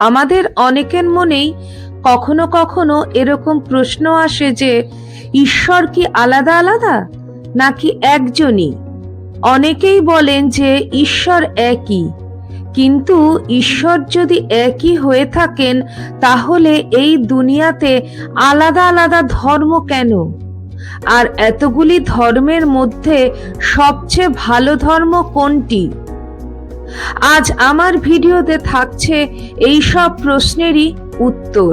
আমাদের অনেকের মনেই কখনো কখনো এরকম প্রশ্ন আসে যে, ঈশ্বর কি আলাদা আলাদা নাকি একজনই? অনেকেই বলেন যে, ঈশ্বর একই। কিন্তু ঈশ্বর যদি একই হয়ে থাকেন, তাহলে এই দুনিয়াতে আলাদা আলাদা ধর্ম কেন? আর এতগুলি ধর্মের মধ্যে সবচেয়ে ভালো ধর্ম কোনটি? আজ আমার ভিডিওতে থাকছে এই সব প্রশ্নেরই উত্তর।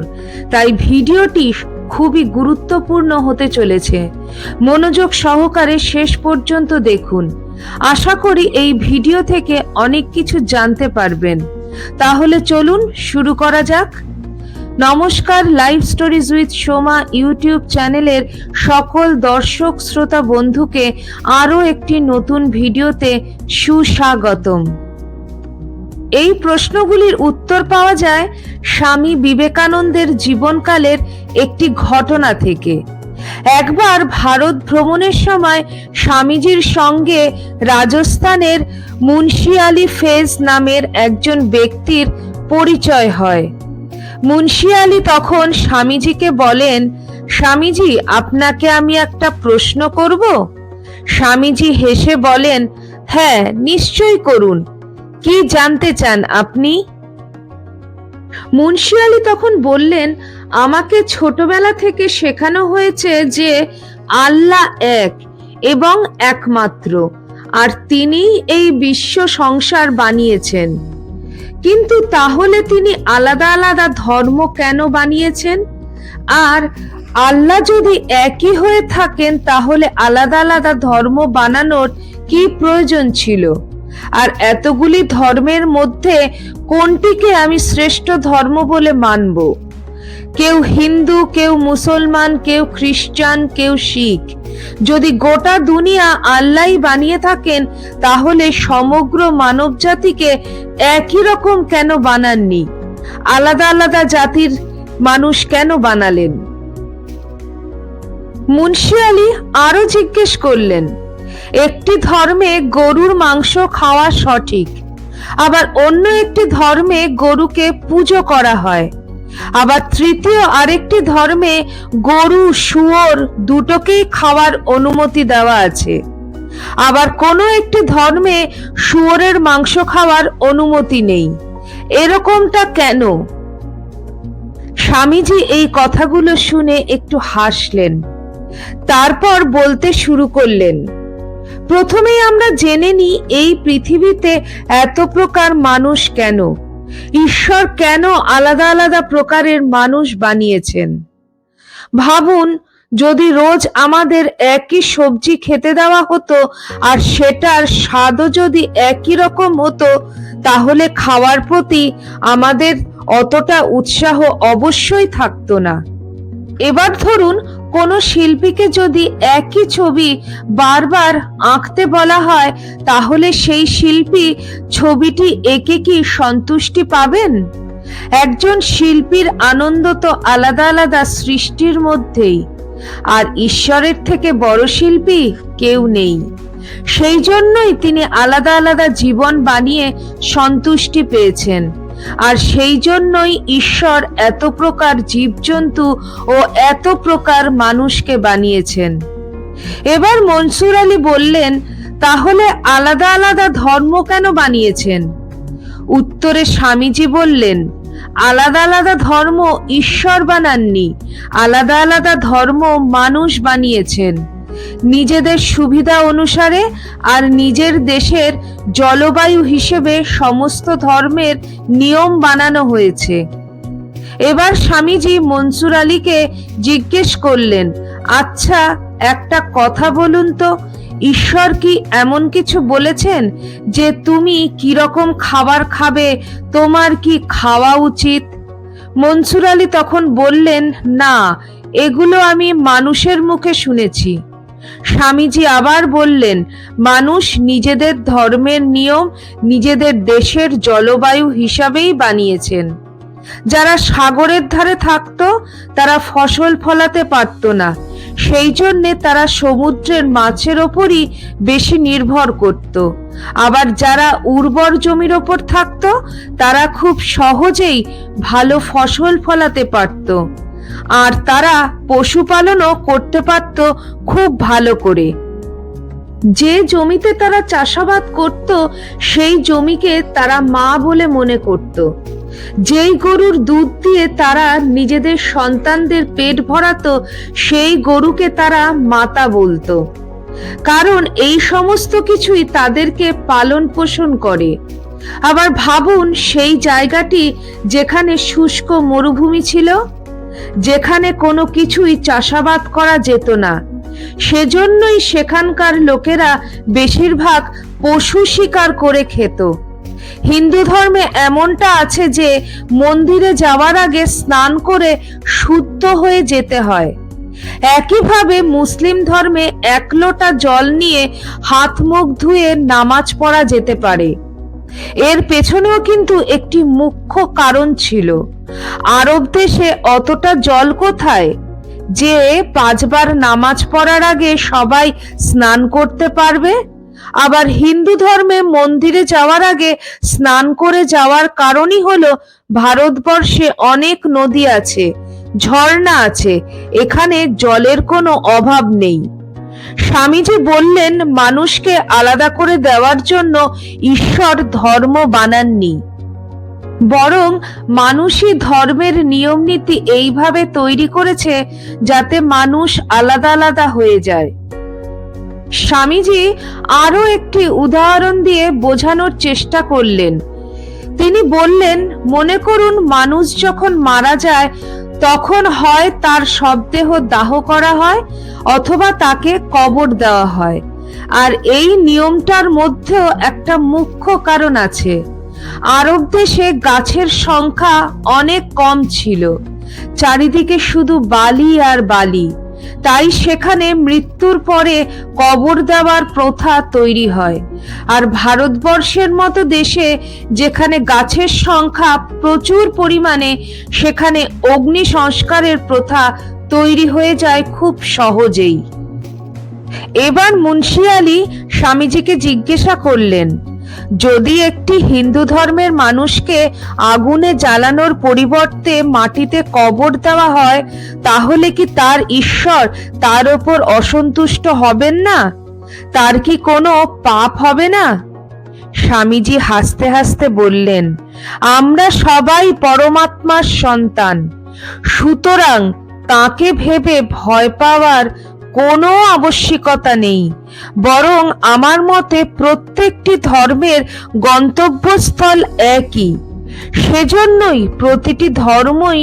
তাই ভিডিওটি খুবই গুরুত্বপূর্ণ হতে চলেছে। মনোযোগ সহকারে শেষ পর্যন্ত দেখুন। আশা করি এই ভিডিও থেকে অনেক কিছু জানতে পারবেন। তাহলে চলুন শুরু করা যাক। নমস্কার live stories with Soma YouTube চ্যানেলের সকল দর্শক, শ্রোতা, বন্ধুকে আরও একটি নতুন ভিডিওতে সুস্বাগতম। এই প্রশ্নগুলির উত্তর পাওয়া যায় স্বামী বিবেকানন্দের জীবনকালের একটি ঘটনা থেকে। একবার ভারত ভ্রমণের সময় স্বামীজির সঙ্গে রাজস্থানের মুন্সিয়ালি ফেজ নামের একজন ব্যক্তির পরিচয় হয়। মুন্সিয়ালি তখন স্বামীজিকে বলেন, স্বামীজি, আপনাকে আমি একটা প্রশ্ন করব? স্বামীজি হেসে বলেন হ্যাঁ নিশ্চয় করুন। কি জানতে চান আপনি? মুন্সিয়ালি তখন বললেন, আমাকে ছোটবেলা থেকে শেখানো হয়েছে যে আল্লাহ এক এবং একমাত্র, আর তিনি এই বিশ্ব সংসার বানিয়েছেন। কিন্তু তাহলে তিনি আলাদা আলাদা ধর্ম কেন বানিয়েছেন? আর আল্লাহ যদি একই হয়ে থাকেন, তাহলে আলাদা আলাদা ধর্ম বানানোর কি প্রয়োজন ছিল? আর এতগুলি ধর্মের মধ্যে কোনটিকে আমি শ্রেষ্ঠ ধর্ম বলে মানব? কেউ হিন্দু, কেউ মুসলমান, কেউ খ্রিস্টান, কেউ শিখ। যদি গোটা দুনিয়া আল্লাহ বানিয়ে থাকেন, তাহলে সমগ্র মানব জাতিকে একই রকম কেন বানাননি? আলাদা আলাদা জাতির মানুষ কেন বানালেন? মুন্সি আলী আরও জিজ্ঞেস করলেন একটি ধর্মে গরুর মাংস খাওয়া সঠিক। আবার অন্য একটি ধর্মে গরুকে পুজো করা হয়। আবার তৃতীয় আরেকটি ধর্মে গরু, শুয়োর দুটোকেই খাওয়ার অনুমতি দেওয়া আছে। আবার কোনো একটি ধর্মে শুয়োরের মাংস খাওয়ার অনুমতি নেই। এরকমটা কেন? স্বামীজি এই কথাগুলো শুনে একটু হাসলেন। তারপর বলতে শুরু করলেন প্রথমেই আমরা জেনে নিই এই পৃথিবীতে এত প্রকার মানুষ কেন? ঈশ্বর কেন আলাদা আলাদা প্রকারের মানুষ বানিয়েছেন? ভাবুন, যদি রোজ আমাদের একই সবজি খেতে দেওয়া হতো আর সেটার স্বাদও যদি একই রকম হতো, তাহলে খাওয়ার প্রতি আমাদের অতটা উৎসাহ অবশ্যই থাকতো না। এবার ধরুন কোনো শিল্পীকে যদি একই ছবি বারবার আঁকতে বলা হয়, তাহলে সেই শিল্পী ছবিটি এঁকে কি সন্তুষ্টি পাবেন? একজন শিল্পীর আনন্দ তো আলাদা আলাদা সৃষ্টির মধ্যেই। আর ঈশ্বরের থেকে বড় শিল্পী কেউ নেই। সেই জন্যই তিনি আলাদা আলাদা জীবন বানিয়ে সন্তুষ্টি পেয়েছেন। আর সেই জন্যই ঈশ্বর এত প্রকার জীবজন্তু ও এত প্রকার মানুষকে বানিয়েছেন। এবার মনসুর আলী বললেন, তাহলে আলাদা আলাদা ধর্ম কেন বানিয়েছেন? উত্তরে স্বামীজি বললেন, আলাদা আলাদা ধর্ম ঈশ্বর বানাননি, আলাদা আলাদা ধর্ম মানুষ বানিয়েছেন। নিজেদের সুবিধা অনুসারে আর নিজের দেশের জলবায়ু হিসেবে সমস্ত ধর্মের নিয়ম বানানো হয়েছে। এবার স্বামীজি মনসুর আলীকে জিজ্ঞেস করলেন আচ্ছা একটা কথা বলুন তো, ঈশ্বর কি এমন কিছু বলেছেন যে তুমি কীরকম খাবার খাবে, তোমার কি খাওয়া উচিত? মনসুর আলী তখন বললেন, না, এগুলো আমি মানুষের মুখে শুনেছি। স্বামীজি আবার বললেন, মানুষ নিজেদের ধর্মের নিয়ম নিজেদের দেশের জলবায়ু হিসাবেই বানিয়েছেন। যারা সাগরের ধারে থাকতো, তারা ফসল ফলাতে পারত না। সেই জন্যে তারা সমুদ্রের মাছের ওপরই বেশি নির্ভর করত। আবার যারা উর্বর জমির ওপর থাকতো, তারা খুব সহজেই ভালো ফসল ফলাতে পারত। আর তারা পশুপালনও করতে পারত খুব ভালো করে। যে জমিতে তারা চাষাবাদ করত, সেই জমিকে তারা মা বলে মনে করত। যেই গরুর দুধ দিয়ে তারা নিজেদের সন্তানদের পেট ভরাতো, সেই গরুকে তারা মাতা বলতো। কারণ এই সমস্ত কিছুই তাদেরকে পালন পোষণ করে। আবার ভাবুন, সেই জায়গাটি যেখানে শুষ্ক মরুভূমি ছিল। যেখানে কোনো কিছুই চাষাবাদ করা যেত না। সেজন্যই সেখানকার লোকেরা বেশিরভাগ পশু শিকার করে খেত। হিন্দু ধর্মে এমনটা আছে যে, মন্দিরে যাওয়ার আগে স্নান করে শুদ্ধ হয়ে যেতে হয়। একইভাবে মুসলিম ধর্মে এক লোটা জল নিয়ে হাত মুখ ধুয়ে নামাজ পড়া যেতে পারে। এর পেছনেও কিন্তু একটি মুখ্য কারণ ছিল। আরব দেশে অতটা জল কোথায়? যে পাঁচবার নামাজ পড়ার আগে সবাই স্নান করতে পারবে? আবার হিন্দু ধর্মে মন্দিরে যাওয়ার আগে স্নান করে যাওয়ার কারণই হলো ভারতবর্ষে অনেক নদী আছে, ঝর্ণা আছে, এখানে জলের কোনো অভাব নেই। স্বামীজি বললেন, মানুষকে আলাদা করে দেওয়ার জন্য ঈশ্বর ধর্ম বানাননি। বরং মানুষই ধর্মের নিয়ম নীতি এইভাবে তৈরি করেছে যাতে মানুষ আলাদা আলাদা হয়ে যায়। স্বামীজি আরও একটি উদাহরণ দিয়ে বোঝানোর চেষ্টা করলেন। তিনি বললেন, মনে করুন, মানুষ যখন মারা যায় তখন হয় তার শবদেহ দাহ করা হয় অথবা তাকে কবর দেওয়া হয়। আর এই নিয়মটার মধ্যেও একটা মুখ্য কারণ আছে। আরব দেশে গাছের সংখ্যা অনেক কম ছিল। চারিদিকে শুধু বালি আর বালি। তাই সেখানে মৃত্যুর পরে কবর দেওয়ার প্রথা তৈরি হয়। আর ভারতবর্ষের মতো দেশে যেখানে গাছের সংখ্যা প্রচুর পরিমাণে, সেখানে অগ্নি সংস্কারের প্রথা তৈরি হয়ে যায় খুব সহজেই। এবার মুন্সি আলী স্বামীজিকে জিজ্ঞাসা করলেন যদি একটি হিন্দু ধর্মের মানুষকে আগুনে জ্বালানোর পরিবর্তে মাটিতে কবর দেওয়া হয়, তাহলে কি তার ঈশ্বর তার ওপর অসন্তুষ্ট হবেন না? তার কি কোনো পাপ হবে না? স্বামীজি হাসতে হাসতে বললেন, আমরা সবাই পরমাত্মার সন্তান। সুতরাং তাকে ভেবে ভয় পাওয়ার কোনো আবশ্যিকতা নেই। বরং আমার মতে প্রত্যেকটি ধর্মের গন্তব্যস্থল একই। সেজন্যই প্রতিটি ধর্মই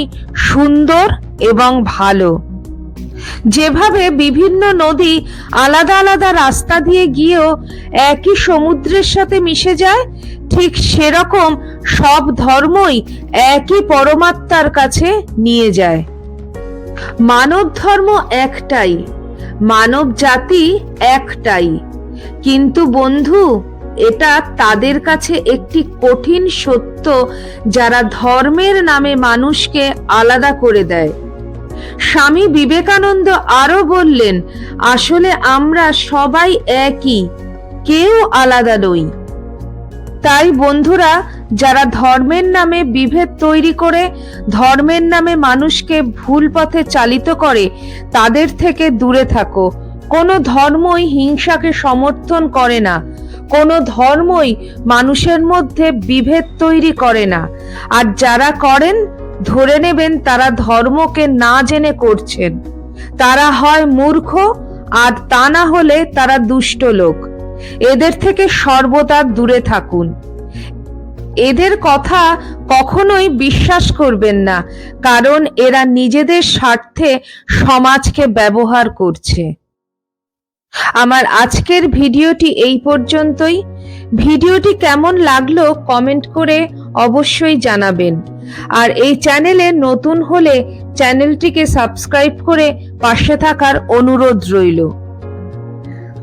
সুন্দর এবং ভালো। যেভাবে বিভিন্ন নদী আলাদা আলাদা রাস্তা দিয়ে গিয়েও একই সমুদ্রের সাথে মিশে যায়, ঠিক সেরকম সব ধর্মই একই পরমাত্মার কাছে নিয়ে যায়। মানব ধর্ম একটাই। মানব জাতি একটাই। কিন্তু বন্ধু, এটা তাদের কাছে একটি কঠিন সত্য যারা ধর্মের নামে মানুষকে আলাদা করে দেয়। স্বামী বিবেকানন্দ আরও বললেন, আসলে আমরা সবাই একই, কেউ আলাদা নই। তাই বন্ধুরা যারা ধর্মের নামে বিভেদ তৈরি করে, ধর্মের নামে মানুষকে ভুল পথে চালিত করে, তাদের থেকে দূরে থাকো। কোনো ধর্মই হিংসাকে সমর্থন করে না। কোনো ধর্মই মানুষের মধ্যে বিভেদ তৈরি করে না। আর যারা করেন, ধরে নেবেন তারা ধর্মকে না জেনে করছেন। তারা হয় মূর্খ, আর তা না হলে তারা দুষ্ট লোক। এদের থেকে সর্বদা দূরে থাকুন। এদের কথা কখনোই বিশ্বাস করবেন না, কারণ এরা নিজেদের স্বার্থে সমাজকে ব্যবহার করছে। আমার আজকের ভিডিওটি এই পর্যন্তই। ভিডিওটি কেমন লাগল কমেন্ট করে অবশ্যই জানাবেন। আর এই চ্যানেলে নতুন হলে চ্যানেলটিকে সাবস্ক্রাইব করে পাশে থাকার অনুরোধ রইল।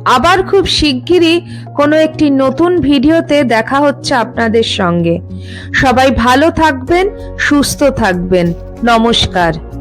আবার খুব শিগগিরই কোনো একটি নতুন ভিডিওতে দেখা হচ্ছে আপনাদের সঙ্গে। সবাই ভালো থাকবেন, সুস্থ থাকবেন। নমস্কার।